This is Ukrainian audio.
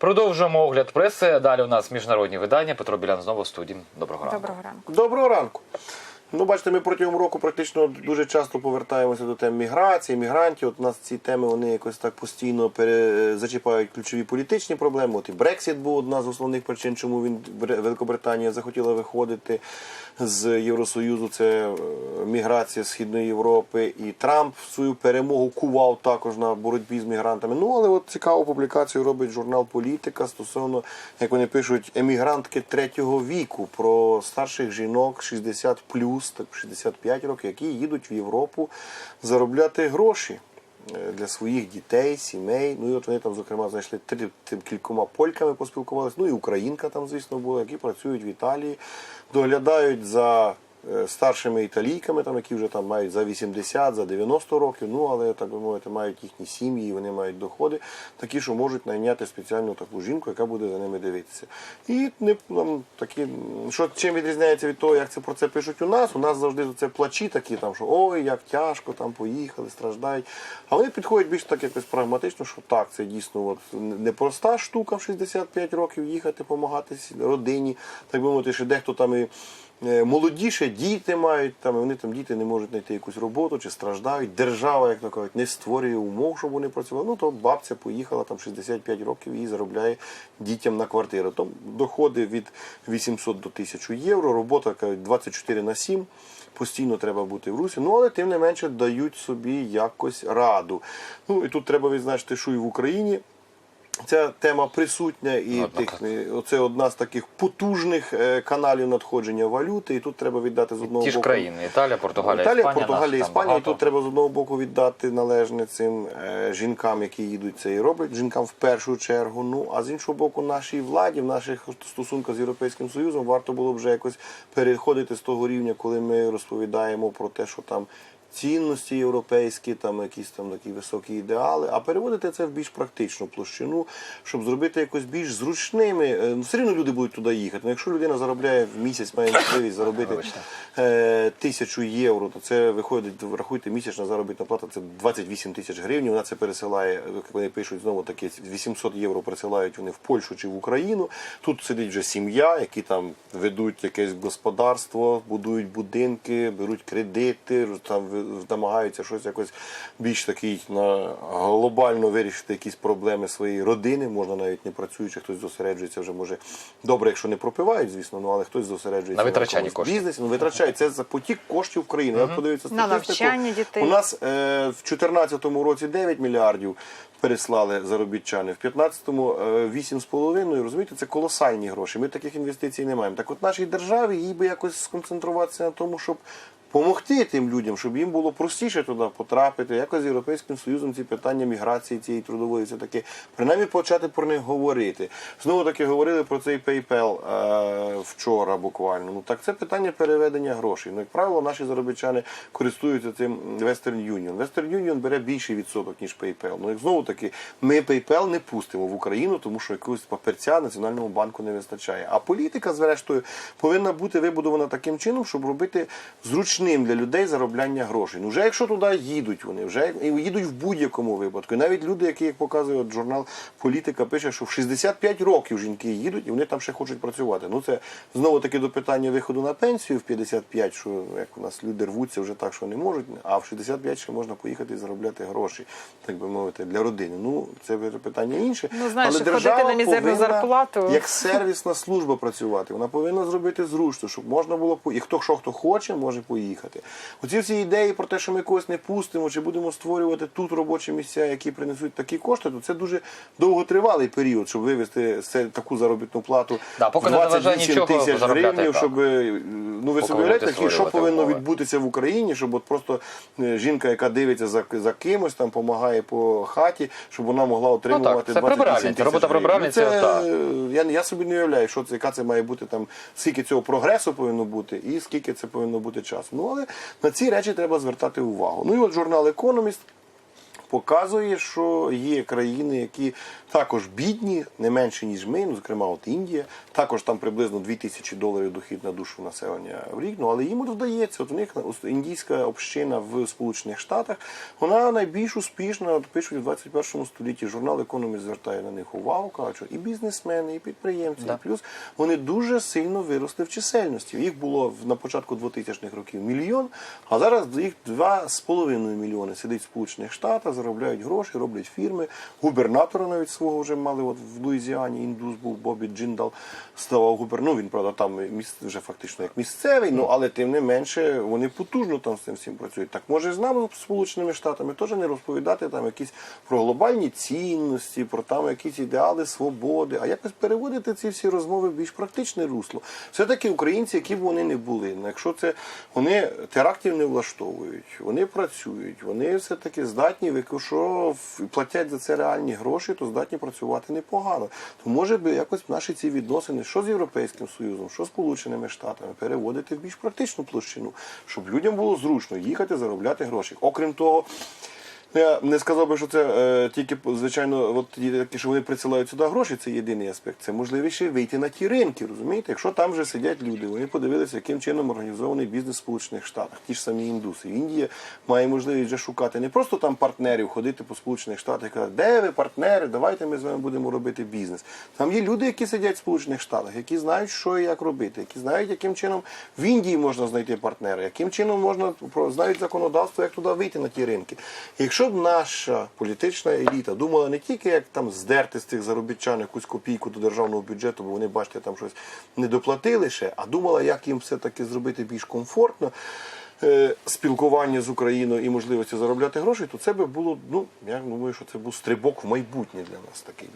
Продовжуємо огляд преси. Далі у нас міжнародні видання. Петро Білян знову в студії. Доброго ранку. Доброго ранку. Доброго ранку. Ну, бачите, ми протягом року практично дуже часто повертаємося до тем міграції, мігрантів. От у нас ці теми вони якось так постійно пере... зачіпають ключові політичні проблеми. От і Брексіт був одна з основних причин, чому він Великобританія захотіла виходити з Євросоюзу. Це е, міграція Східної Європи. І Трамп свою перемогу кував також на боротьбі з мігрантами. Ну але от цікаву публікацію робить журнал Політика стосовно, як вони пишуть, емігрантки третього віку про старших жінок 60 так 65 років, які їдуть в Європу заробляти гроші е, для своїх дітей, сімей. Ну і от вони там, зокрема, знайшли три тим кількома польками поспілкувалися. Ну і українка там, звісно, була, які працюють в Італії, доглядають за. Е, Старшими італійками, там, які вже там мають за 80, за 90 років, ну але так би мовити, мають їхні сім'ї, вони мають доходи, такі, що можуть найняти спеціальну таку жінку, яка буде за ними дивитися. І не там такі, що чим відрізняється від того, як це про це пишуть у нас. У нас завжди це плачі такі, там що ой, як тяжко, там поїхали, страждають. А вони підходять більш так якось прагматично, що так, це дійсно от непроста штука в 65 років їхати, допомагати родині. Так би мовити, що дехто там і. Е, Молодіше діти мають там, і вони там діти не можуть знайти якусь роботу чи страждають. Держава, як то кажуть, не створює умов, щоб вони працювали. Ну то бабця поїхала там 65 років і заробляє дітям на квартиру. Там доходи від 800 до 1000 євро, робота кажуть, 24 на 7. Постійно треба бути в русі, ну але тим не менше дають собі якось раду. Ну і тут треба відзначити, що і в Україні Ця тема присутня, і тих, е, оце одна з таких потужних е, каналів надходження валюти. І тут треба віддати з одного Ті ж боку. країни Італія, Португалія, Італія, Іспанія. Португалія, Іспанія. І тут треба з одного боку віддати належне цим е, жінкам, які їдуть це і роблять. Жінкам в першу чергу. Ну а з іншого боку, нашій владі, в наших стосунках з Європейським Союзом варто було вже якось переходити з того рівня, коли ми розповідаємо про те, що там. Цінності європейські, там якісь там такі високі ідеали, а переводити це в більш практичну площину, щоб зробити якось більш зручними. Е, Ну, все рівно люди будуть туди їхати. Ну, якщо людина заробляє в місяць, має можливість заробити е, тисячу євро, то це виходить, рахуйте, місячна заробітна плата це 28 тисяч гривень. Вона це пересилає, як вони пишуть знову таки 800 євро присилають вони в Польщу чи в Україну. Тут сидить вже сім'я, які там ведуть якесь господарство, будують будинки, беруть кредити, там намагаються щось якось більш такий на глобально вирішити якісь проблеми своєї родини. Можна навіть не працюючи, хтось зосереджується вже може добре, якщо не пропивають, звісно, ну але хтось зосереджується На витрачанні якомусь коштів. бізнесі. Ну витрачають це за потік коштів України. Я подивився На навчання дітей. У нас е, в 2014 році 9 мільярдів переслали заробітчани, в 2015-му е, 8,5. Розумієте, це колосальні гроші. Ми таких інвестицій не маємо. Так от нашій державі їй би якось сконцентруватися на тому, щоб Помогти тим людям, щоб їм було простіше туди потрапити, якось з Європейським Союзом ці питання міграції цієї трудової, все таки, принаймні почати про них говорити. Знову таки говорили про цей PayPal е, вчора буквально. Ну так це питання переведення грошей. Ну, як правило, наші заробітчани користуються цим Western Union. Western Union бере більший відсоток, ніж PayPal. Ну, як знову таки, ми PayPal не пустимо в Україну, тому що якогось папірця Національному банку не вистачає. А політика, зрештою, повинна бути вибудована таким чином, щоб робити зручним для людей заробляння грошей. Ну, вже якщо туди їдуть вони, вже їдуть в будь-якому випадку. І навіть люди, які, як показує от журнал Політика, пише, що в 65 років жінки їдуть і вони там ще хочуть працювати. Ну це знову таки до питання виходу на пенсію в 55, що як у нас люди рвуться вже так, що не можуть, а в 65 ще можна поїхати і заробляти гроші, так би мовити, для родини. Ну це питання інше. Ну, знаєш, Але ходити держава на мізерну повинна зарплату. як сервісна служба працювати. Вона повинна зробити зручно, щоб можна було і хто що хто хоче, може поїхати. Оці всі ідеї про те, що ми когось не пустимо, чи будемо створювати тут робочі місця, які принесуть такі кошти, то це дуже довготривалий період, щоб вивести таку заробітну плату Да, поки в не 28 тисяч гривень, щоб е, ну ви собі уявляєте, що повинно умови. відбутися в Україні, щоб от просто е, жінка, яка дивиться за, за кимось, там допомагає по хаті, щоб вона могла отримувати це 28 прибиральниця, тисяч робота гривень. Ну, це, так. е, я, я собі не уявляю, що це, яка це має бути там, скільки цього прогресу повинно бути і скільки це повинно бути часу. Ну але на ці речі треба звертати увагу. Ну і от журнал Економіст показує, що є країни, які також бідні, не менше ніж ми, ну зокрема, от Індія, також там приблизно 2000 доларів дохід на душу населення в рік. Ну але їм вдається. От у них індійська община в Сполучених Штатах, вона найбільш успішна, от пишуть у 21 столітті. Журнал Економіст звертає на них увагу, каже, що і бізнесмени, і підприємці, Да. і плюс вони дуже сильно виросли в чисельності. Їх було на початку 2000-х років мільйон, а зараз їх 2,5 мільйони сидить в Сполучених Штатах, заробляють гроші, роблять фірми. Губернатора навіть свого вже мали от в Луїзіані, індус був Бобі Джиндал, ставав губернатором. Ну, він, правда, там міс- вже фактично як місцевий, ну але тим не менше вони потужно там з цим всім працюють. Так може з нами Сполученими Штатами теж не розповідати там якісь про глобальні цінності, про там якісь ідеали свободи, а якось переводити ці всі розмови в більш практичне русло. Все-таки українці, які б вони не були, ну, якщо це вони терактів не влаштовують, вони працюють, вони все-таки здатні, якщо платять за це реальні гроші, то здатні працювати непогано. То може би якось наші ці відносини, що з Європейським Союзом, що з Сполученими Штатами, переводити в більш практичну площину, щоб людям було зручно їхати заробляти гроші. Окрім того. Я не сказав би, що це е, тільки звичайно, от такі, що вони присилають сюди гроші, це єдиний аспект. Це можливість ще вийти на ті ринки, розумієте? Якщо там вже сидять люди, вони подивилися, яким чином організований бізнес в Сполучених Штатах, ті ж самі індуси. Індія має можливість вже шукати не просто там партнерів, ходити по Сполучених Штатах і казати, де ви партнери, давайте ми з вами будемо робити бізнес. Там є люди, які сидять в Сполучених Штатах, які знають, що і як робити, які знають, яким чином в Індії можна знайти партнера, яким чином можна знають законодавство, як туди вийти на ті ринки. І Якщо б наша політична еліта думала не тільки як там здерти з цих заробітчан якусь копійку до державного бюджету, бо вони, бачите, там щось не доплатили ще, а думала, як їм все-таки зробити більш комфортно. е, Спілкування з Україною і можливості заробляти гроші, то це би було, ну я думаю, що це був стрибок в майбутнє для нас такий.